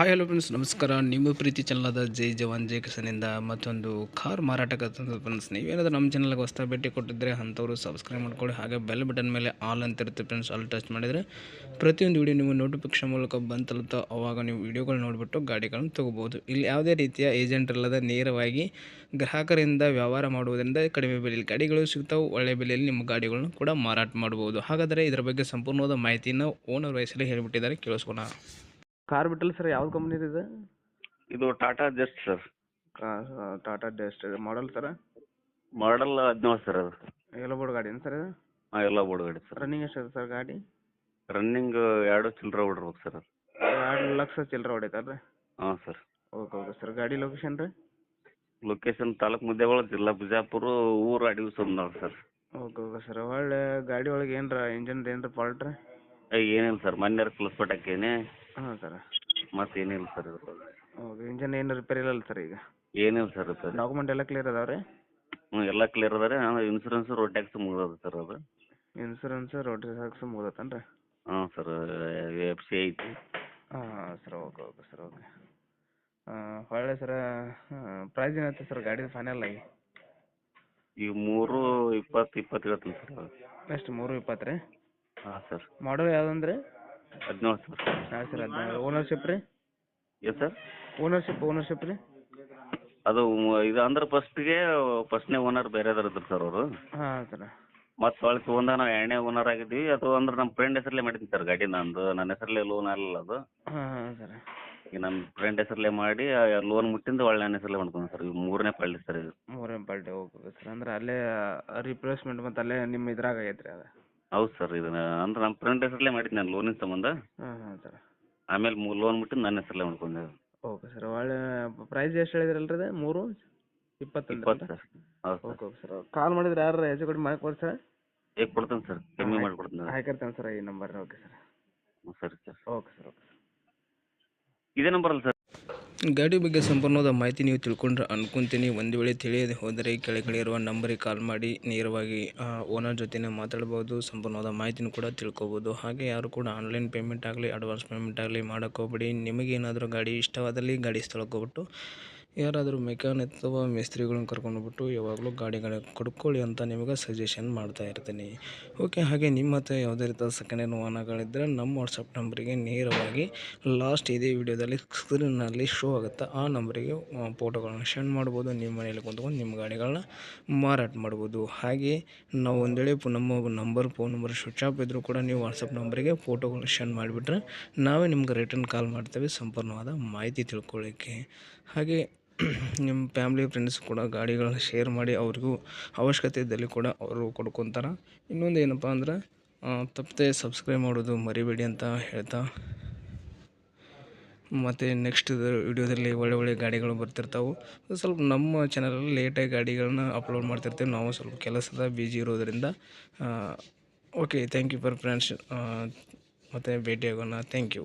Hi hello friends ನಮಸ್ಕಾರ. ನಿಮ್ಮ ಪ್ರೀತಿ ಚಾನಲಾದ ಜೈ ಜವಾನ್, ಜೈ ಕಿಸನಿಂದ ಮತ್ತೊಂದು ಕಾರ್ ಮಾರಾಟಕ್ಕೆ ಫ್ರೆಂಡ್ಸ್ ನೀವೇನಾದರೂ ನಮ್ಮ ಚಾನಲ್ಗೆ ಹೊಸ ಭೇಟಿ ಕೊಟ್ಟಿದ್ದರೆ ಅಂಥವ್ರು ಸಬ್ಸ್ಕ್ರೈಬ್ ಮಾಡ್ಕೊಳ್ಳಿ. ಹಾಗೆ ಬೆಲ್ ಬಟನ್ ಮೇಲೆ ಆಲ್ ಅಂತ ಇರುತ್ತೆ ಫ್ರೆಂಡ್ಸ್ ಆಲ್ ಟಚ್ ಮಾಡಿದರೆ ಪ್ರತಿಯೊಂದು ವಿಡಿಯೋ ನಿಮ್ಮ ನೋಟಿಫಿಕೇಶನ್ ಮೂಲಕ ಬಂತಲುತ್ತೋ ಅವಾಗ ನೀವು ವಿಡಿಯೋಗಳು ನೋಡಿಬಿಟ್ಟು ಗಾಡಿಗಳನ್ನು ತೊಗೋಬೋದು ಇಲ್ಲಿ ಯಾವುದೇ ರೀತಿಯ ಏಜೆಂಟ್ ಇಲ್ಲದ ನೇರವಾಗಿ ಗ್ರಾಹಕರಿಂದ ವ್ಯವಹಾರ ಮಾಡುವುದರಿಂದ ಕಡಿಮೆ ಬೆಲೆಯಲ್ಲಿ ಗಾಡಿಗಳು ಸಿಗ್ತಾವೆ. ಒಳ್ಳೆಯ ಬೆಲೆಯಲ್ಲಿ ನಿಮ್ಮ ಗಾಡಿಗಳನ್ನು ಕೂಡ ಮಾರಾಟ ಮಾಡ್ಬೋದು ಹಾಗಾದರೆ ಇದರ ಬಗ್ಗೆ ಸಂಪೂರ್ಣವಾದ ಮಾಹಿತಿಯನ್ನು ಓನರ್ ವಯಸ್ಸಲ್ಲಿ ಹೇಳಿಬಿಟ್ಟಿದ್ದಾರೆ. ಕೇಳಿಸ್ಕೊಣ ಕಾರ್ ಬಿಟ್ಟಲ್ಲ ಸರ್ ಯಾವ್ದು ಕಂಪ್ನಿದು ಇದೆ ಇದು? Tata just sir. Tata just model sir? Model ಹದಿನೇಳು ಸರ್ ಅದು. ಎಲ್ಲ ಬೋರ್ಡ್ ಗಾಡಿ ಏನು ಸರ್ ಇದು? ಹಾಂ ಎಲ್ಲ ಬೋರ್ಡ್ ಗಾಡಿ ಸರ್. ರನ್ನಿಂಗ್ ಎಷ್ಟಿದೆ ಸರ್ ಗಾಡಿ? ರನ್ನಿಂಗ್ ಎರಡು ಚಿಲ್ಲರೆ ಹೊಡಿರ್ಬೇಕು ಸರ್ ಅದು. ಎರಡು ಲಕ್ಷ ಚಿಲ್ಲರೆ ರೀ ಹಾಂ ಸರ್. Okay okay sir. ಗಾಡಿ ಲೊಕೇಶನ್ ರೀ? ಲೊಕೇಶನ್ ತಾಲೂಕು ಮುದ್ದೇವಾಳ ಜಿಲ್ಲಾ ಬಿಜಾಪುರ ಊರು ಅಡಿ Somanal sir. Okay okay sir. ಒಳ್ಳೆ ಗಾಡಿ ಒಳಗೆ ಏನರ ಇಂಜನ್ ಏನರ ಫಾಲ್ಟ್ ರೀ? ಏನಿಲ್ಲ ಸರ್. ಮೊನ್ನೆ ಕ್ಲಸ್ಪಟ್ ಹಾಕೇನಿ ಹಾಂ ಸರ್. ಮತ್ತೆ ಏನಿಲ್ಲ ಸರ್ ಇದು ಓಕೆ ಇಂಜನ್ ಏನು ರಿಪೇರಿ ಇಲ್ಲಲ್ಲ ಸರ್ ಈಗ? ಏನಿಲ್ಲ ಸರ್ ರಿಪೇರಿ ಡಾಕ್ಯುಮೆಂಟ್ ಎಲ್ಲ ಕ್ಲಿಯರ್ ಅದಾವೆ ರೀ ಹ್ಞೂ ಎಲ್ಲ ಕ್ಲಿಯರ್ ಅದ ರೀ ಇನ್ಸೂರೆನ್ಸ್ ರೋಡ್ ಟ್ಯಾಕ್ಸ್ ಮುಗಿದದ ಸರ್ ಅದು. ಇನ್ಸೂರೆನ್ಸ್ ರೋಡ್ ಟ್ಯಾಕ್ಸ್ ಮುಗ್ದತ್ತೇನು ರೀ ಹಾಂ ಸರ್ ಎಫ್ ಸಿ ಐತಿ. ಹಾಂ sir okay okay sir okay ಒಳ್ಳೆ ಸರ ಪ್ರೈಸ್ ಏನೈತೆ ಸರ್ ಗಾಡಿ ಫೈನಲ್ ಆಗಿ? ಈಗ ಮೂರು ಇಪ್ಪತ್ತು ಇಪ್ಪತ್ತು ಹೇಳ್ತೀನಿ ಸರ್. ಎಷ್ಟು ಮೂರು ಇಪ್ಪತ್ತು ರೀ ಹಾಂ ಸರ್. ಮಾಡಲ್ ಯಾವುದಂದ್ರೆ? ಹದಿನೇಳು ಸರ್ ಹಾಂ ಸರ್ ಹದಿನೇಳು ಓನರ್ಶಿಪ್ ರೀ? Yes sir. ಓನರ್ಶಿಪ್ ಓನರ್ಶಿಪ್ ರೀ? ಅದು ಇದು ಅಂದ್ರೆ ಫಸ್ಟಿಗೆ ಫಸ್ಟ್ನೇ ಓನರ್ ಬೇರೆ ಇದ್ರು ಸರ್ ಅವರು. ಹಾಂ ಸರ್. ಮತ್ತೆ ಹೊಳ್ಳಿ ತೊಗೊಂಡ ನಾವು ಎರಡನೇ ಓನರ್ ಆಗಿದ್ವಿ. ಅದು ಅಂದ್ರೆ ನಮ್ಮ ಫ್ರೆಂಡ್ ಹೆಸರಲ್ಲೇ ಮಾಡಿದ್ದೀನಿ ಸರ್ ಗಾಡಿ ನಂದು. ನನ್ನ ಹೆಸರಲ್ಲೇ ಲೋನ್ ಅಲ್ಲ ಅದು. ಹಾಂ ಹಾಂ ಸರ್. ಈಗ ನಮ್ಮ ಫ್ರೆಂಡ್ ಹೆಸರಲ್ಲೇ ಮಾಡಿ ಲೋನ್ ಮುಟ್ಟಿಂದ ಒಳ್ಳೆ ನನ್ನ ಹೆಸರಲ್ಲೇ ಮಾಡ್ಕೊಂಡು ಸರ್. ಇದು ಮೂರನೇ ಪಳ್ಳಿ ಸರ್ ಇದು. ಮೂರನೇ ಪಾರ್ಟಿ ಓಕೆ ಸರ್. ಅಂದ್ರೆ ಅಲ್ಲೇ ರಿಪ್ಲೇಸ್ಮೆಂಟ್ ಮತ್ತು ಅಲ್ಲೇ ನಿಮ್ಮ ಇದ್ರಾಗ ಆಗೈತೆ ರೀ ಅದು. ಹೌದು ಸರ್ ಇದನ್ನ ಅಂದ್ರೆ ನಮ್ಮ ಫ್ರೆಂಡ್ ಹೆಸರಲ್ಲೇ ಮಾಡಿದ್ನ ನಾನು ಲೋನಿನ ಸಂಬಂಧ. ಹಾಂ ಹಾಂ ಸರ್ ಆಮೇಲೆ ಮೂ ಲೋನ್ ಬಿಟ್ಟು ನನ್ನ ಹೆಸರಲ್ಲೇ ಮಾಡ್ಕೊಂಡೆ. ಓಕೆ ಸರ್ ಒಳ್ಳೆ ಪ್ರೈಸ್ ಎಷ್ಟು ಹೇಳಿದ್ರಲ್ರಿ ಇದು ಮೂರು? ಇಪ್ಪತ್ತು ಇಪ್ಪತ್ತು ಸರ್ ಹೌದು sir okay okay sir call ಮಾಡಿದ್ರೆ ಯಾರು ಹೆಚ್ಚು ಕಡಿಮೆ ಮಾಡಿಕೊಡಿ ಸರ್ ಹೇಗೆ ಕೊಡ್ತೇನೆ ಸರ್ ಕಮ್ಮಿ ಮಾಡಿಕೊಡ್ತೀನಿ ಹಾಕಿರ್ತೇನೆ ಸರ್ ಈ ನಂಬರ್ ಓಕೆ ಸರ್ ಸರಿ ಸರ್ ಓಕೆ ಸರ್ ಓಕೆ ಇದೇ ನಂಬರ್ ಅಲ್ಲ ಸರ್ ಗಾಡಿ ಬಗ್ಗೆ ಸಂಪೂರ್ಣವಾದ ಮಾಹಿತಿ ನೀವು ತಿಳ್ಕೊಂಡ್ರೆ ಅನ್ಕೊಂತೀನಿ. ಒಂದು ವೇಳೆ ತಿಳಿಯದೆ ಹೋದರೆ ಕೆಳಗಡೆ ಇರುವ ನಂಬರಿಗೆ ಕಾಲ್ ಮಾಡಿ. ನೇರವಾಗಿ ಓನರ್ ಜೊತೆನೇ ಮಾತಾಡ್ಬೋದು. ಸಂಪೂರ್ಣವಾದ ಮಾಹಿತಿನೂ ಕೂಡ ತಿಳ್ಕೊಬೋದು. ಹಾಗೆ ಯಾರು ಕೂಡ ಆನ್ಲೈನ್ ಪೇಮೆಂಟ್ ಆಗಲಿ ಅಡ್ವಾನ್ಸ್ ಪೇಮೆಂಟ್ ಆಗಲಿ ಮಾಡೋಕ್ಕೋಗ್ಬೇಡಿ ನಿಮಗೇನಾದರೂ ಗಾಡಿ ಇಷ್ಟವಾದಲ್ಲಿ ಗಾಡಿ ಸ್ಥಳಕ್ಕೆ ಯಾರಾದರೂ ಮೆಕ್ಯಾನಿಕ್ ಅಥವಾ ಮೇಸ್ತ್ರಿಗಳನ್ನ ಬಿಟ್ಟು ಯಾವಾಗಲೂ ಗಾಡಿಗಳ ಕೊಡ್ಕೊಳ್ಳಿ ಅಂತ ನಿಮಗೆ ಸಜೆಷನ್ ಮಾಡ್ತಾ ಇರ್ತೀನಿ. ಓಕೆ ಹಾಗೆ ನಿಮ್ಮ ಹತ್ರ ಯಾವುದೇ ರೀತಿಯ ಸೆಕೆಂಡ್ ಹ್ಯಾಂಡ್ ವಾಹನಗಳಿದ್ದರೆ ನಮ್ಮ ವಾಟ್ಸಪ್ ನಂಬರಿಗೆ ನೇರವಾಗಿ ಲಾಸ್ಟ್ ಇದೇ ವಿಡಿಯೋದಲ್ಲಿ ಸ್ಕ್ರೀನಲ್ಲಿ ಶೋ ಆಗುತ್ತೆ. ಆ ನಂಬರಿಗೆ ಫೋಟೋಗಳನ್ನ ಸೆಂಡ್ ಮಾಡ್ಬೋದು. ನಿಮ್ಮ ಮನೆಯಲ್ಲಿ ಕುಂತ್ಕೊಂಡು ನಿಮ್ಮ ಗಾಡಿಗಳನ್ನ ಮಾರಾಟ ಮಾಡ್ಬೋದು. ಹಾಗೆ ನಾವು ಒಂದೇಳೆ ನಮ್ಮ number phone number switch off ಇದ್ದರೂ ಕೂಡ ನೀವು ವಾಟ್ಸಪ್ ನಂಬರಿಗೆ ಫೋಟೋಗಳನ್ನ ಸೆಂಡ್ ಮಾಡಿಬಿಟ್ರೆ ನಾವೇ ನಿಮ್ಗೆ ರಿಟರ್ನ್ ಕಾಲ್ ಮಾಡ್ತೇವೆ. ಸಂಪೂರ್ಣವಾದ ಮಾಹಿತಿ ತಿಳ್ಕೊಳ್ಳಿಕ್ಕೆ. ಹಾಗೆ ನಿಮ್ಮ ಫ್ಯಾಮ್ಲಿ ಫ್ರೆಂಡ್ಸ್ ಕೂಡ ಗಾಡಿಗಳನ್ನ ಶೇರ್ ಮಾಡಿ ಅವ್ರಿಗೂ ಅವಶ್ಯಕತೆ ಇದ್ದಲ್ಲಿ ಕೂಡ ಅವರು ಕೊಡ್ಕೊತಾರೆ. ಇನ್ನೊಂದು ಏನಪ್ಪ ಅಂದ್ರೆ ತಪ್ಪದೆ ಸಬ್ಸ್ಕ್ರೈಬ್ ಮಾಡೋದು ಮರಿಬೇಡಿ ಅಂತ ಹೇಳ್ತಾ. ಮತ್ತು ನೆಕ್ಸ್ಟ್ ವಿಡಿಯೋದಲ್ಲಿ ಒಳ್ಳೆ ಒಳ್ಳೆ ಗಾಡಿಗಳು ಬರ್ತಿರ್ತಾವೆ. ಸ್ವಲ್ಪ ನಮ್ಮ ಚಾನಲಲ್ಲಿ ಲೇಟಾಗಿ ಗಾಡಿಗಳನ್ನ ಅಪ್ಲೋಡ್ ಮಾಡ್ತಿರ್ತೀವಿ. ನಾವು ಸ್ವಲ್ಪ ಕೆಲಸದ ಬಿಜಿ ಇರೋದರಿಂದ okay thank you for friends ಮತ್ತು ಭೇಟಿಯಾಗೋಣ. Thank you